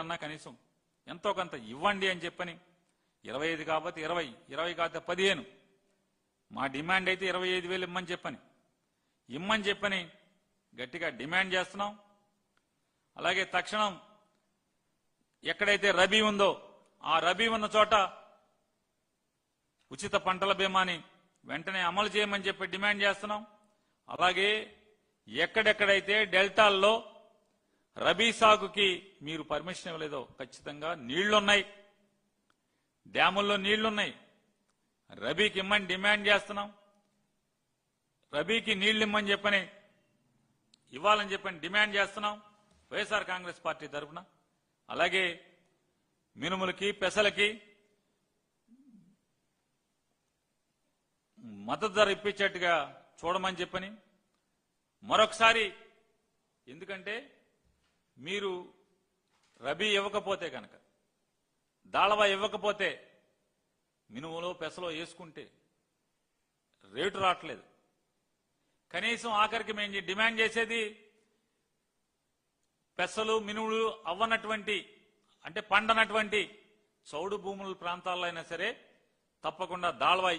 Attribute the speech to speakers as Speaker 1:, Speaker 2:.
Speaker 1: వేలన్నా కనీసం ఎంతో కొంత ఇవ్వండి అని చెప్పని ఇరవై ఐదు కాకపోతే ఇరవై ఇరవై కాకపోతే పదిహేను. మా డిమాండ్ అయితే ఇరవై ఐదు వేలు ఇమ్మని చెప్పని. ఇమ్మని చెప్పని గట్టిగా డిమాండ్ చేస్తున్నాం. అలాగే తక్షణం ఎక్కడైతే రబీ ఉందో ఆ రబీ ఉన్న చోట ఉచిత పంటల బీమాని వెంటనే అమలు చేయమని చెప్పి డిమాండ్ చేస్తున్నాం. అలాగే ఎక్కడెక్కడైతే డెల్టాల్లో రబీ సాగుకి మీరు పర్మిషన్ ఇవ్వలేదో ఖచ్చితంగా నీళ్ళున్నాయి. డ్యాముల్లో నీళ్ళున్నాయి. రబీకి ఇమ్మని డిమాండ్ చేస్తున్నాం. రబీకి నీళ్ళు ఇమ్మని చెప్పని ఇవ్వాలని చెప్పని డిమాండ్ చేస్తున్నాం. వైఎస్ఆర్ కాంగ్రెస్ పార్టీ తరఫున. అలాగే మినుములకి పెసలకి మద్దతు ధర ఇప్పించేట్టుగా చూడమని చెప్పని మరొకసారి ఎందుకంటే మీరు రబీ ఇవ్వకపోతే కనుక దాళవ ఇవ్వకపోతే మినుములో పెసలో వేసుకుంటే రేటు రావట్లేదు. కనీసం ఆఖరికి మేము డిమాండ్ చేసేది పెసలు మినుములు అవ్వనటువంటి అంటే పండనటువంటి చౌడు భూముల ప్రాంతాల్లో అయినా సరే తప్పకుండా దాళవా